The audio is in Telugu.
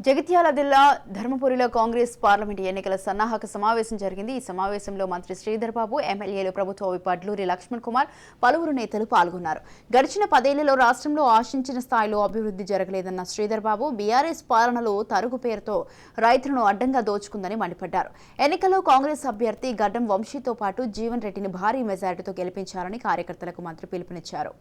జగిత్యాల జిల్లా ధర్మపురిలో కాంగ్రెస్ పార్లమెంట్ ఎన్నికల సన్నాహక సమావేశం జరిగింది. ఈ సమావేశంలో మంత్రి శ్రీధర్ బాబు ఎమ్మెల్యేలు ప్రభుత్వ విపడ్లూరి లక్ష్మణ్ కుమార్ పలువురు నేతలు పాల్గొన్నారు. గడిచిన పదేళ్ళలో రాష్ట్రంలో ఆశించిన స్థాయిలో అభివృద్ధి జరగలేదన్న శ్రీధర్ బాబు బీఆర్ఎస్ పాలనలో తరుగు పేరుతో రైతులను అడ్డంగా దోచుకుందని మండిపడ్డారు. ఎన్నికల్లో కాంగ్రెస్ అభ్యర్థి గడ్డం వంశీతో పాటు జీవన్ రెడ్డిని భారీ మెజారిటీతో గెలిపించాలని కార్యకర్తలకు మంత్రి పిలుపునిచ్చారు.